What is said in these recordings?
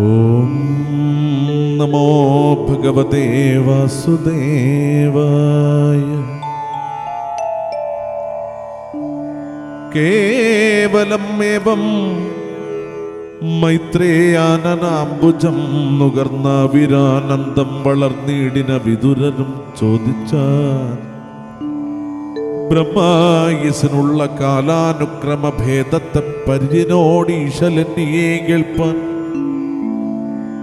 ഓം നമോ ഭഗവതേ വാസുദേവായ. കേവലം ഏവം നുകർന്ന വിരാനന്ദം വളർന്നീടിന വിതുരരും ചോദിച്ചാൽ ബ്രഹ്മായുസിനുള്ള കാലാനുക്രമ ഭേദത്തെ പരിചിനോട് ഈശലന്നിയെ കേൾപ്പാൻ.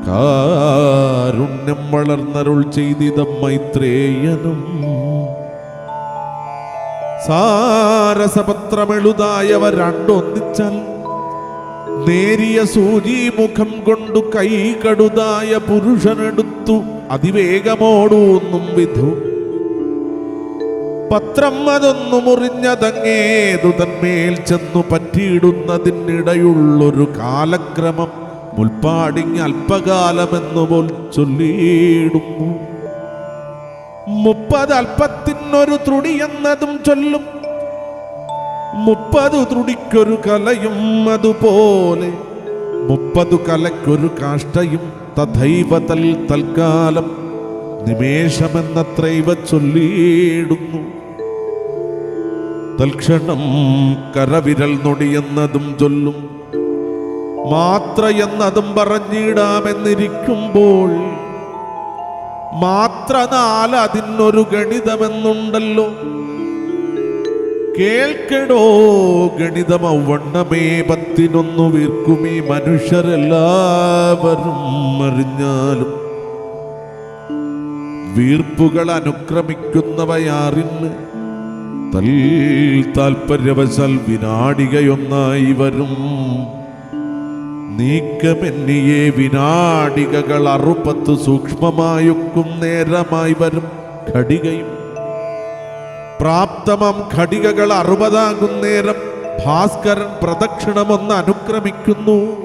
കാരുണ്യം വളർന്നരുൾ ചെയ്തിത മൈത്രേയനും. സാരസപത്രമെഴുതായവ രണ്ടൊന്നിച്ചാൽ നേരിയ സൂചിമുഖം കൊണ്ടു കൈ കടുതായ പുരുഷനെടുത്തു അതിവേഗമോടൂന്നും വിധു. പത്രം അതൊന്നു മുറിഞ്ഞതങ്ങേതു തന്മേൽ ചെന്നു പറ്റിയിടുന്നതിനിടയുള്ളൊരു കാലക്രമം മുൽപ്പാടിങ് അല്പകാലമെന്നു പോൽ ചൊല്ലിയിടുന്നു. മുപ്പത് അല്പത്തിനൊരു ത്രുടി എന്നതും ചൊല്ലും. മുപ്പത് ത്രുടിക്കൊരു കലയും അതുപോലെ. മുപ്പതു കലയ്ക്കൊരു കാഷ്ടയും തഥൈവതൽ തൽക്കാലം നിമേഷമെന്നത്രൈവ ചൊല്ലിയിടുന്നു. തൽക്ഷണം കരവിരൽ നൊടിയെന്നതും ചൊല്ലും. മാത്ര എന്നതും പറഞ്ഞിടാമെന്നിരിക്കുമ്പോൾ മാത്ര നാല് അതിനൊരു ഗണിതമെന്നുണ്ടല്ലോ. കേൾക്കടോ ഗണിതം ഔവണ്ണമേ പത്തിനൊന്നു ഈ മനുഷ്യരെല്ലാവരും അറിഞ്ഞാലും. വീർപ്പുകൾ അനുക്രമിക്കുന്നവയാറിന് തൽ താൽപര്യവശാൽ വിനാടികയൊന്നായി വരും. നീക്കമെന്നിയെ വിനാടികകൾ അറുപത്ത് സൂക്ഷ്മമായൊക്കും നേരമായി വരും ഘടികയും. പ്രാപ്തമം ഘടികകൾ അറുപതാകും നേരം ഭാസ്കരൻ പ്രദക്ഷിണമൊന്ന് അനുക്രമിക്കുന്നു.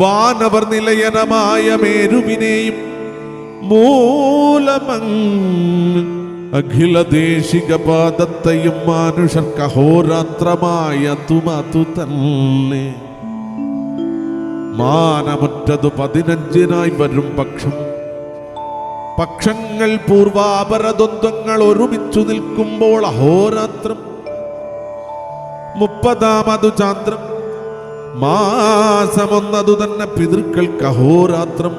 വാനവർ നിലയനമായ മേരുവിനെയും മൂലമങ് അഖിലദേശിക പാദത്തെയും മാനുഷർക്ക് അഹോരാത്രമായ തുമതു തന്നെ മാനമുറ്റതു പതിനഞ്ചിനായി വരും പക്ഷം. പക്ഷങ്ങൾ പൂർവാപരദ്വന്ദ്വങ്ങൾ ഒരുമിച്ചു നിൽക്കുമ്പോൾ അഹോരാത്രം. മുപ്പതാമതു ചാന്ദ്രം. മാസമൊന്നതു തന്നെ പിതൃക്കൾക്ക് അഹോരാത്രം.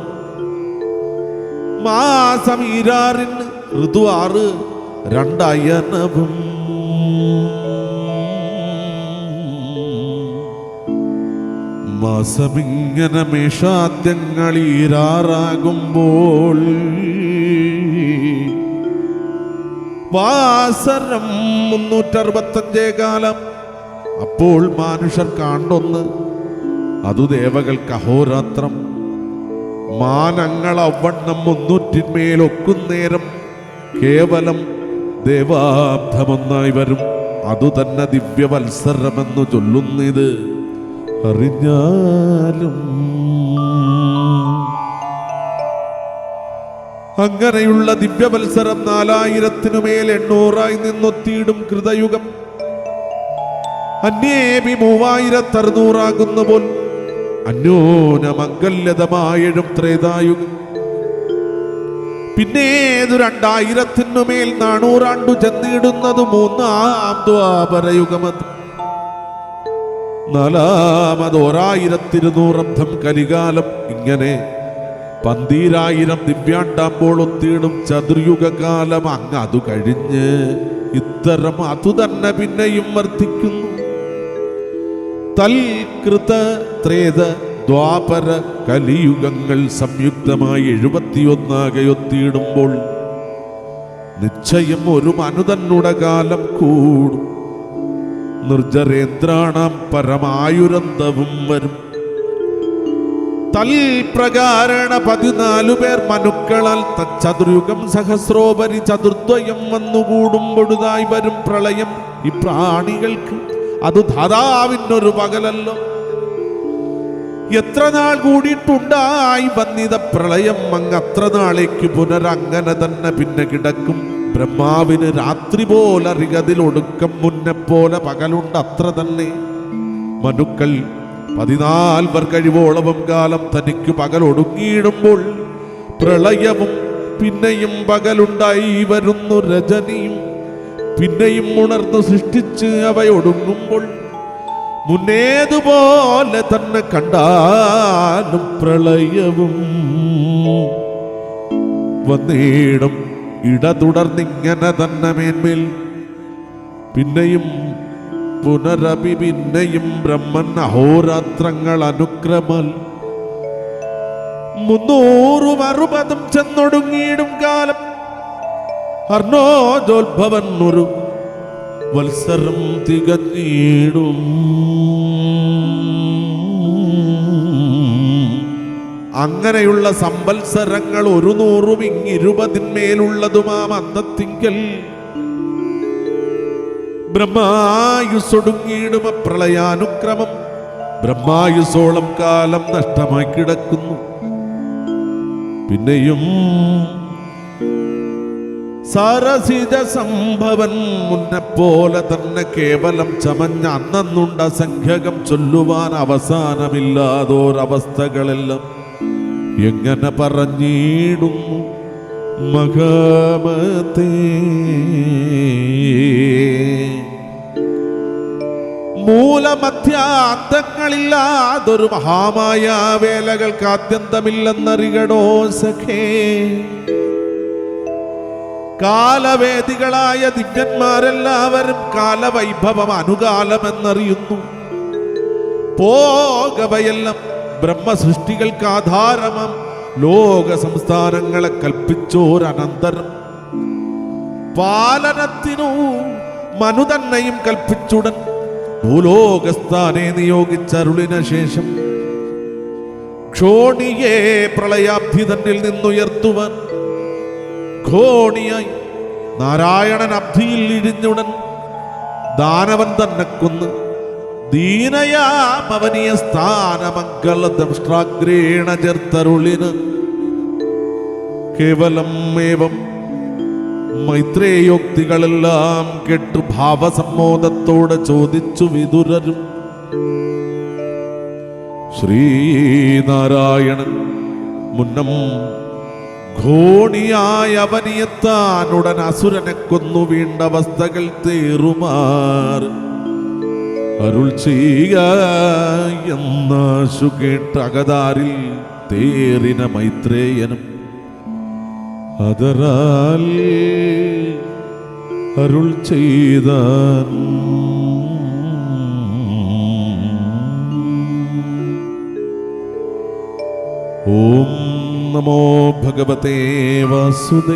മാസം ഈരാറിന് ഋതു ആറ് രണ്ടയനവും. മാസമിങ്ങനെ മേഷാദ്യങ്ങൾ ഈരാറാകുമ്പോൾ വാസരം മുന്നൂറ്ററുപത്തഞ്ചേ കാലം. അപ്പോൾ മാനുഷർ കാണ്ടൊന്ന് അതു ദേവകൾക്ക് അഹോരാത്രം. മാനങ്ങൾ അവണ്ണം മുന്നൂറ്റിന്മേലൊക്കുന്നേരം കേവലം ദേവാബ്ധമൊന്നായി വരും. അതുതന്നെ ദിവ്യവത്സരമെന്നു ചൊല്ലുന്നിത് അറിഞ്ഞാലും. അങ്ങനെയുള്ള ദിവ്യവത്സരം നാലായിരത്തിനുമേൽ എണ്ണൂറായി നിന്നൊത്തിയിടും കൃതയുഗം. അന്യേപി മൂവായിരത്തി അറുന്നൂറാകുന്ന പോൽ അന്യോനമംഗല്യതമായഴും ത്രേതായുഗം. പിന്നെ ഏതു രണ്ടായിരത്തിനുമേൽ നാനൂറാണ്ടു ചെന്നിടുന്നത് മൂന്നാം ദ്വാപരയുഗമത്. നാലാമത് ഒരായിരത്തിരുന്നൂറബ്ധം കലികാലം. ഇങ്ങനെ പന്തീരായിരം ദിവ്യാണ്ടാമ്പോൾ ഒത്തിയിടും ചതുർയുഗകാലം. അങ്ങ് അതു കഴിഞ്ഞ് ഇത്തരം അതു തന്നെ പിന്നെയും വർദ്ധിക്കുന്നു. തൽകൃത ത്രേത ദ്വാപര കലിയുഗങ്ങൾ സംയുക്തമായി എഴുപത്തിയൊന്നാകെ ഒത്തിയിടുമ്പോൾ നിശ്ചയം ഒരു മനുതന്നുട കാലം കൂടും. നിർജരേന്ദ്രാണാം പരമായുരന്തവും വരും. തൽപ്രകാരണ പതിനാലു പേർ മനുക്കളാൽ ചതുർയുഗം സഹസ്രോപരി ചതുർദ്വയം വന്നുകൂടുമ്പൊഴുതായി വരും പ്രളയം. ഈ പ്രാണികൾക്ക് അത് ധാതാവിനൊരു പകലല്ലോ. എത്ര നാൾ കൂടിയിട്ടുണ്ടായി വന്നിത പ്രളയം അങ്ങ് അത്ര നാളേക്ക് പുനരങ്ങനെ തന്നെ പിന്നെ കിടക്കും. ബ്രഹ്മാവിന് രാത്രി പോലറികതിൽ ഒടുക്കം മുന്നെ പോലെ പകലുണ്ട് അത്ര തന്നെ. മനുക്കൾ പതിനാൽവർ കഴിവോളവും കാലം തനിക്ക് പകൽ ഒടുങ്ങിയിടുമ്പോൾ പ്രളയവും പിന്നെയും പകലുണ്ടായി വരുന്നു രജനിയും. പിന്നെയും ഉണർന്നു സൃഷ്ടിച്ച് അവയൊടുങ്ങുമ്പോൾ മുന്നേതുപോലെ തന്നെ കണ്ടാലും പ്രളയവും വന്നിടും. ഇട തുടർന്നിങ്ങനെ തന്നെ മേന്മിൽ. പിന്നെയും പുനരപി പിന്നെയും ബ്രഹ്മൻ അഹോരാത്രങ്ങൾ അനുക്രമൽ. മുന്നൂറും അറുപതും ചെന്നൊടുങ്ങിയിടും കാലം. അർണോജോത്ഭവൻ ഒരു വത്സരം തികഞ്ഞിടും. അങ്ങനെയുള്ള സമ്പത്സരങ്ങൾ ഒരു നൂറും ഇങ്ങിരുപതിന്മേലുള്ളതുമാം അന്തത്തിങ്കൽ. ബ്രഹ്മായുസൊടുങ്ങിയിടും പ്രളയാനുക്രമം ബ്രഹ്മായുസോളം കാലം നഷ്ടമായി കിടക്കുന്നു. പിന്നെയും സാരസിജ സംഭവൻ മുന്നെപ്പോലെ തന്നെ കേവലം ചമഞ്ഞ അന്നുണ്ട സംഖ്യകം ചൊല്ലുവാൻ അവസാനമില്ലാതോരവസ്ഥകളെല്ലാം എങ്ങനെ പറഞ്ഞിടുന്നു മകാമത്തെ മൂലമധ്യാന്തങ്ങളില്ലാതൊരു മഹാമായ വേലകൾക്ക് ആദ്യന്തമില്ലെന്നറികടോ സഖേ. കാലവേദികളായ ദിവ്യന്മാരെല്ലാവരും കാലവൈഭവം അനുകാലമെന്നറിയുന്നു. പോകവയെല്ലാം ബ്രഹ്മസൃഷ്ടികൾക്ക് ആധാരമം. ലോക സംസ്ഥാനങ്ങളെ കൽപ്പിച്ചോരനന്തരം. പാലനത്തിനു മനു തന്നെയും കൽപ്പിച്ചുടൻ ഭൂലോകസ്ഥാനെ നിയോഗിച്ചരുളിന ശേഷം ക്ഷോണിയെ പ്രളയാഭ്യുതനിൽ നിന്നുയർത്തുവാൻ ഘോണിയായി നാരായണൻ അബ്ധിയിൽ ഇരിഞ്ഞുടൻ ദാനവൻ തന്നെ കൊന്ന് ദീനയാമവനീയ സ്ഥാനമംഗള ദംഷ്ട്രാഗ്രേണ ചേർത്തരുളിന് കേവലം ഏവം മൈത്രേയോക്തികളെല്ലാം കേട്ടു ഭാവസമ്മോദത്തോടെ ചോദിച്ചു വിതുരരും. ശ്രീനാരായണൻ മുന്നം ഘോണിയായ അവനിയെത്താനുടൻ അസുരനെ കൊന്നു. വീണ്ട അവസ്ഥകൾ തേറുമാർ. അരുൾ ചെയ്യുക എന്നാശു കേട്ട അകതാരിൽ തേറിന മൈത്രേയനും അതറാൽ അരുൾ ചെയ്ത ഓം നമോ ഭഗവതേ വാസുദേവായ